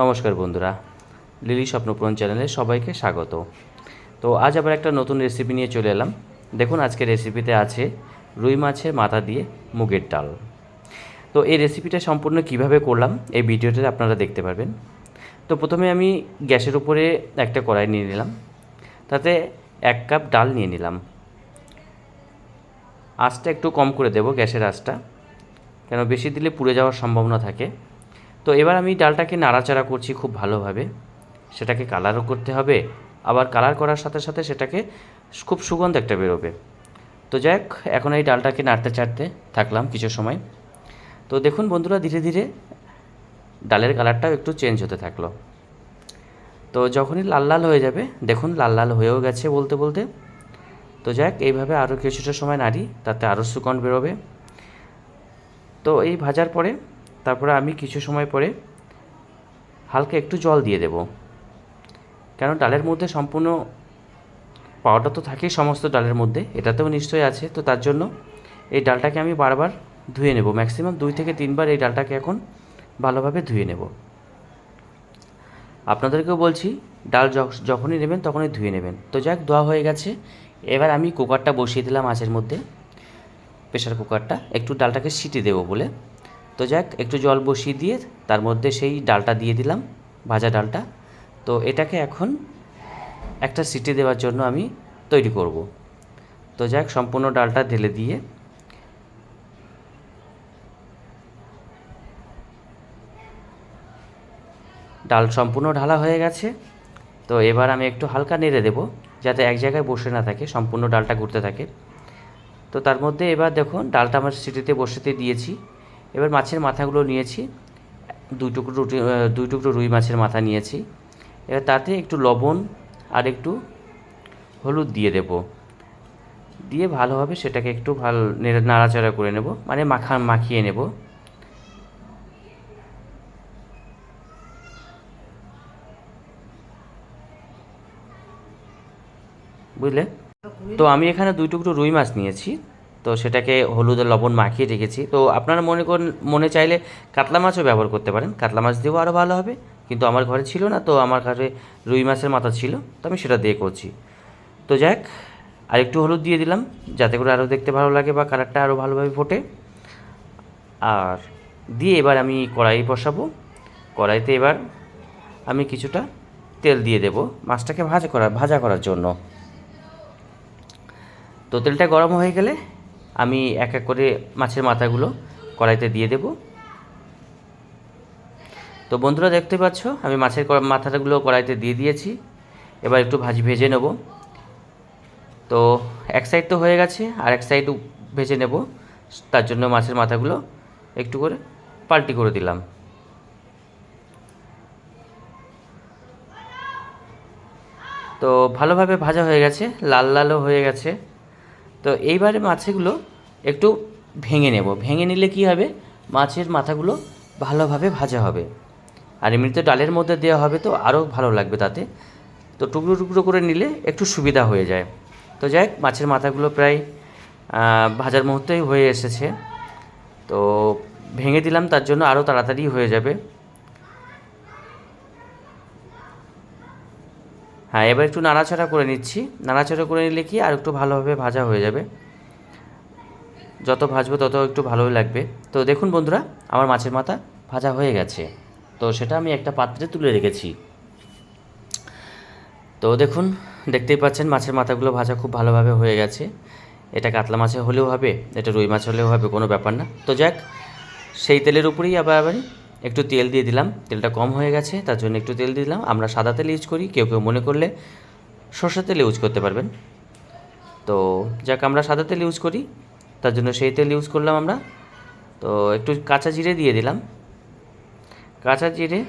নমস্কার বন্ধুরা, লিলি স্বপ্নপূরণ চ্যানেলে সবাইকে স্বাগত। তো আজ আবার একটা নতুন রেসিপি নিয়ে চলে এলাম। দেখুন, আজকের রেসিপিতে আছে রুই মাছের মাথা দিয়ে মুগের ডাল। তো এই রেসিপিটা সম্পূর্ণ কীভাবে করলাম, এই ভিডিওটাতে আপনারা দেখতে পারবেন। তো প্রথমে আমি গ্যাসের উপরে একটা কড়াই নিয়ে নিলাম। তাতে এক কাপ ডাল নিয়ে নিলাম। আঁচটা একটু কম করে দেবো গ্যাসের আঁচটা, কেন বেশি দিলে পুড়ে যাওয়ার সম্ভাবনা থাকে। তো এবার আমি ডালটাকে নাড়াচাড়া করছি খুব ভালোভাবে। সেটাকে কালারও করতে হবে। আবার কালার করার সাথে সাথে সেটাকে খুব সুগন্ধ একটা বেরোবে। তো যাই হোক এখন এই ডালটাকে নাড়তে চাড়তে থাকলাম কিছু সময়। তো দেখুন বন্ধুরা, ধীরে ধীরে ডালের কালারটাও একটু চেঞ্জ হতে থাকল। তো যখনই লাল লাল হয়ে যাবে, দেখুন লাল লাল হয়েও গেছে বলতে বলতে। তো যাক এইভাবে আরও কিছুটা সময় নাড়ি, তাতে আরও সুগন্ধ বেরোবে। তো এই ভাজার পরে তারপরে আমি কিছু সময় পরে হালকা একটু জল দিয়ে দেব। কেন? ডালের মধ্যে সম্পূর্ণ পাউডার তো থাকেই সমস্ত ডালের মধ্যে, এটাতেও নিশ্চয়ই আছে। তো তার জন্য এই ডালটাকে আমি বারবার ধুয়ে নেব। ম্যাক্সিমাম দুই থেকে তিনবার এই ডালটাকে এখন ভালোভাবে ধুয়ে নেব। আপনাদেরকেও বলছি, ডাল যখ- যখনই নেবেন তখনই ধুয়ে নেবেন। তো যাক, ধোয়া হয়ে গেছে। এবার আমি কুকারটা বসিয়ে দিলাম মাছের মধ্যে। প্রেশার কুকারটা, একটু ডালটাকে সিটি দেবো বলে। তো যাক, একটু জল বসিয়ে দিয়ে তার মধ্যে সেই ডালটা দিয়ে দিলাম, ভাজা ডালটা। তো এটাকে এখন একটা সিটি দেওয়ার জন্য আমি তৈরি করব। তো যাক, সম্পূর্ণ ডালটা ঢেলে দিয়ে ডাল সম্পূর্ণ ঢালা হয়ে গেছে। তো এবার আমি একটু হালকা নেড়ে দেবো, যাতে এক জায়গায় বসে না থাকে, সম্পূর্ণ ডালটা ঘুরতে থাকে। তো তার মধ্যে এবার দেখুন, ডালটা আমার সিটিতে বসাতে দিয়েছি। এবার মাছের মাথাগুলো নিয়েছি। দুই টুকরো রুটি দুই টুকরো রুই মাছের মাথা নিয়েছি। এবার তাতে একটু লবণ আর একটু হলুদ দিয়ে দেব। দিয়ে ভালোভাবে সেটাকে একটু ভালো নাড়াচাড়া করে নেব মানে মাখা, মাখিয়ে নেব। বুঝলে? তো আমি এখানে দুই টুকরো রুই মাছ নিয়েছি। তো সেটাকে হলুদ আর লবণ মাখিয়ে রেখেছি। তো আপনারা মনে করেন মনে চাইলে কাতলা মাছও ব্যবহার করতে পারেন। কাতলা মাছ দিয়েও আরও ভালো হবে। কিন্তু আমার ঘরে ছিল না, তো আমার ঘরে রুই মাছের মাথা ছিল, তো আমি সেটা দিয়ে করছি। তো যাক আর একটু হলুদ দিয়ে দিলাম, যাতে করে আরও দেখতে ভালো লাগে বা কালারটা আরও ভালোভাবে ফোটে। আর দিয়ে এবার আমি কড়াই বসাবো। কড়াইতে এবার আমি কিছুটা তেল দিয়ে দেব মাছটাকে ভাজা করা, ভাজা করার জন্য। তো তেলটা গরম হয়ে গেলে আমি এক এক করে মাছের মাথাগুলো কড়াইতে দিয়ে দেব। তো বন্ধুরা দেখতে পাচ্ছ, আমি মাছের মাথাগুলো কড়াইতে দিয়ে দিয়েছি। এবার একটু ভাজি ভেজে নেব। তো এক সাইড তো হয়ে গেছে, আর এক সাইড ভেজে নেব। তার জন্য মাছের মাথাগুলো একটু করে পাল্টি করে দিলাম। তো ভালোভাবে ভাজা হয়ে গেছে, লাল লালও হয়ে গেছে। তো এইবারে মাছগুলো একটু ভেঙে নেব। ভেঙে নিলে কি হবে? মাছের মাথাগুলো ভালোভাবে ভাজা হবে। আর এমনিতে ডালের মধ্যে দেওয়া হবে তো আরও ভালো লাগবে তাতে। তো টুকরো টুকরো করে নিলে একটু সুবিধা হয়ে যায়। তো যাই মাছের মাথাগুলো প্রায় ভাজার মুহূর্তেই হয়ে এসেছে। তো ভেঙে দিলাম, তার জন্য আরও তাড়াতাড়ি হয়ে যাবে। হ্যাঁ এবার একটু নাড়াচাড়া করে নিচ্ছি। নাড়াচাড়া করে নিলে কি আর একটু ভালোভাবে ভাজা হয়ে যাবে। যত ভাজবো তত একটু ভালোই লাগবে। তো দেখুন বন্ধুরা, আমার মাছের মাথা ভাজা হয়ে গেছে। তো সেটা আমি একটা পাত্রে তুলে রেখেছি। তো দেখুন, দেখতেই পাচ্ছেন মাছের মাথাগুলো ভাজা খুব ভালোভাবে হয়ে গেছে। এটা কাতলা মাছে হলেও হবে, এটা রুই মাছ হলেও হবে, কোনো ব্যাপার না। তো যাক, সেই তেলের উপরেই আবার আবার একটু তেল দিয়ে দিলাম। তেলটা কম হয়ে গেছে, তার জন্য একটু তেল দিয়ে দিলাম। আমরা সাদা তেল ইউজ করি, কেউ কেউ মনে করলে সর্ষের তেল ইউজ করতে পারবেন। তো যাক, আমরা সাদা তেল ইউজ করি, তার জন্য সেই তেল ইউজ করলাম আমরা। তো একটু কাঁচা জিরে দিয়ে দিলাম। কাঁচা জিরে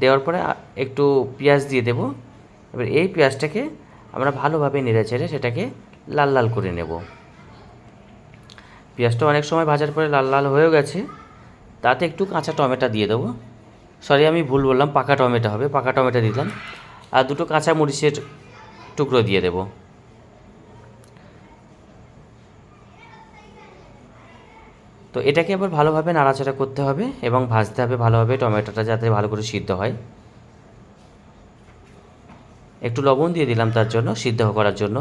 দেওয়ার পরে একটু পেঁয়াজ দিয়ে দেব। এবার এই পেঁয়াজটাকে আমরা ভালোভাবে নেড়ে চেড়ে সেটাকে লাল লাল করে নেব। পেঁয়াজটা অনেক সময় ভাজার পরে লাল লাল হয়েও গেছে। তাতে একটু কাঁচা টমেটো দিয়ে দেবো। সরি আমি ভুল বললাম, পাকা টমেটো হবে, পাকা টমেটো দিলাম। আর দুটো কাঁচা মরিচের টুকরো দিয়ে দেবো। তো এটাকে আবার ভালোভাবে নাড়াচাড়া করতে হবে এবং ভাজতে হবে ভালোভাবে টমেটোটা যাতে ভালো করে সিদ্ধ হয়। একটু লবণ দিয়ে দিলাম তার জন্য, সিদ্ধ করার জন্য।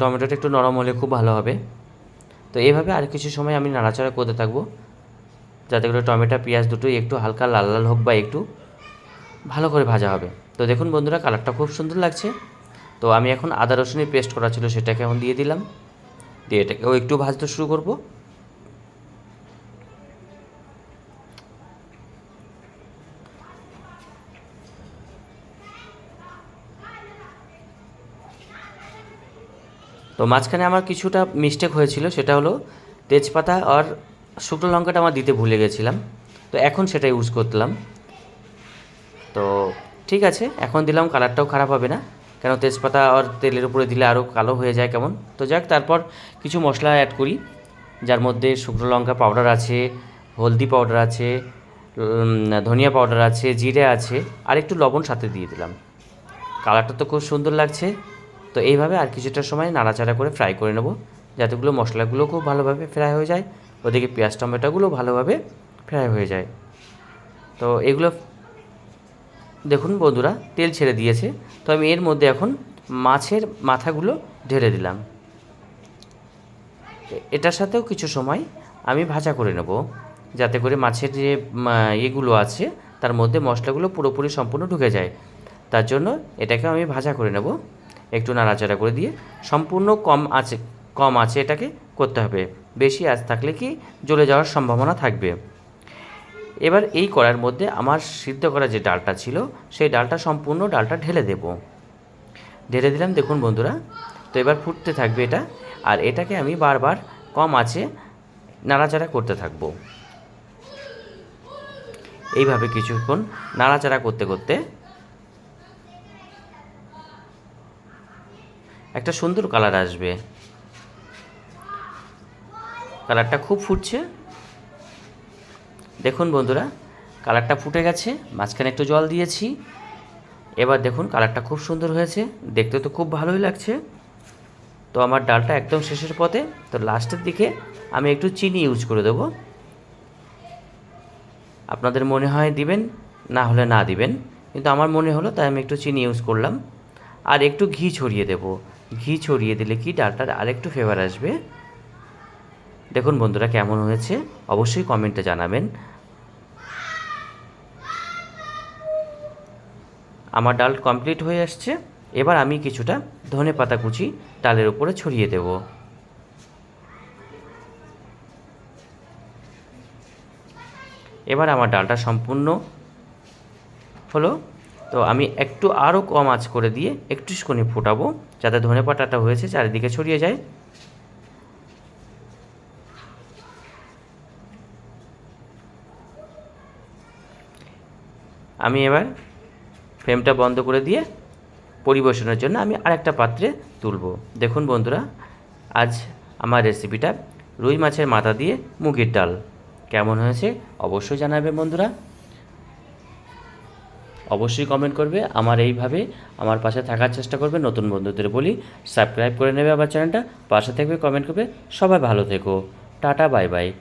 টমেটোটা একটু নরম হলে খুব ভালো হবে। তো এইভাবে আর কিছু সময় আমি নাড়াচাড়া করতে থাকব। যাতে করে টমেটো, পেঁয়াজ দুটোই একটু হালকা লাল লাল হোক বা একটু ভালো করে ভাজা হবে। তো দেখুন বন্ধুরা, কালারটা খুব সুন্দর লাগছে। তো আমি এখন আদা রসুনের পেস্ট করা ছিল, সেটাকে এখন দিয়ে দিলাম। দিয়ে এটাকেও একটু ভাজতে শুরু করব। তো মাঝখানে আমার কিছুটা মিস্টেক হয়েছিল, সেটা হলো তেজপাতা আর শুকনো লঙ্কাটা আমার দিতে ভুলে গেছিলাম, তো এখন সেটা ইউজ করলাম। তো ঠিক আছে, এখন দিলাম, কালারটাও খারাপ হবে না, কেন তেজপাতা আর তেলের উপরে দিলে আরও কালো হয়ে যায় কেমন? তো যাক, তারপর কিছু মশলা অ্যাড করি, যার মধ্যে শুকনো লঙ্কা পাউডার আছে, হলদি পাউডার আছে ধনিয়া পাউডার আছে, জিরে আছে, আর একটু লবণ সাথে দিয়ে দিলাম। কালারটা তো খুব সুন্দর লাগছে, তো এইভাবে আর কিছুটা সময় নাড়াচাড়া করে ফ্রাই করে নেব যাতেগুলো মশলাগুলো খুব ভালোভাবে ফ্রাই হয়ে যায়। ওদিকে পেঁয়াজ টমেটোগুলো ভালোভাবে ফ্রাই হয়ে যায়। তো এগুলো দেখুন বন্ধুরা, তেল ছেড়ে দিয়েছে। তো আমি এর মধ্যে এখন মাছের মাথাগুলো ঢেলে দিলাম। এটার সাথেও কিছু সময় আমি ভাজা করে নেব, যাতে করে মাছের যে ইয়েগুলো আছে, তার মধ্যে মশলাগুলো পুরোপুরি সম্পূর্ণ ঢুকে যায়। তার জন্য এটাকে আমি ভাজা করে নেব। একটু নাড়াচাড়া করে দিয়ে সম্পূর্ণ কম আছে কম আছে এটাকে করতে হবে। বেশি আঁচ থাকলে কি জ্বলে যাওয়ার সম্ভাবনা থাকবে? এবার এই কড়ার মধ্যে আমার সিদ্ধ করা যে ডালটা ছিল, সেই ডালটা সম্পূর্ণ ডালটা ঢেলে দেব। ঢেলে দিলাম, দেখুন বন্ধুরা, তো এবার ফুটতে থাকবে এটা, আর এটাকে আমি বারবার কম আছে নাড়াচাড়া করতে থাকব। এইভাবে কিছুক্ষণ নাড়াচাড়া করতে করতে একটা সুন্দর কালার আসবে। কালারটা খুব ফুটছে। দেখুন বন্ধুরা, কালারটা ফুটে গেছে, মাঝখানে একটু জল দিয়েছি। এবার দেখুন, কালারটা খুব সুন্দর হয়েছে, দেখতে তো খুব ভালোই লাগছে। তো আমার ডালটা একদম শেষের পথে, তো লাস্টের দিকে আমি একটু চিনি ইউজ করে দেবো। আপনাদের মনে হয় দিবেন, না হলে না দিবেন, কিন্তু আমার মনে হলো তাই আমি একটু চিনি ইউজ করলাম। আর একটু ঘি ছড়িয়ে দেব। ঘি ছড়িয়ে দিলে কি ডালটার আরেকটু ফ্লেভার আসবে। দেখুন বন্ধুরা কেমন হয়েছে, অবশ্যই কমেন্টে জানাবেন। আমার ডাল কমপ্লিট হয়ে আসছে, এবার আমি কিছুটা ধনে পাতা কুচি ডালের উপরে ছড়িয়ে দেব। এবার আমার ডালটা সম্পূর্ণ হলো, তো আমি একটু আরও কম আঁচ করে দিয়ে একটুখানি ফোটাবো, যাতে ধনে পাতাটা হয়েছে, চারিদিকে ছড়িয়ে যায়। আমি এবার ফ্লেমটা বন্ধ করে দিয়ে পরিবেশনের জন্য আমি আরেকটা পাত্রে তুলব। দেখুন বন্ধুরা, আজ আমার রেসিপিটা রুই মাছের মাথা দিয়ে মুগের ডাল। কেমন হয়েছে অবশ্যই জানাবে বন্ধুরা। অবশ্যই কমেন্ট করবে। আমার এইভাবে আমার পাশে থাকার চেষ্টা করবে। নতুন বন্ধুদের বলি সাবস্ক্রাইব করে নেবে আমার চ্যানেলটা পাশে থাকবে কমেন্ট করবে। সবাই ভালো থেকো। Tata bye bye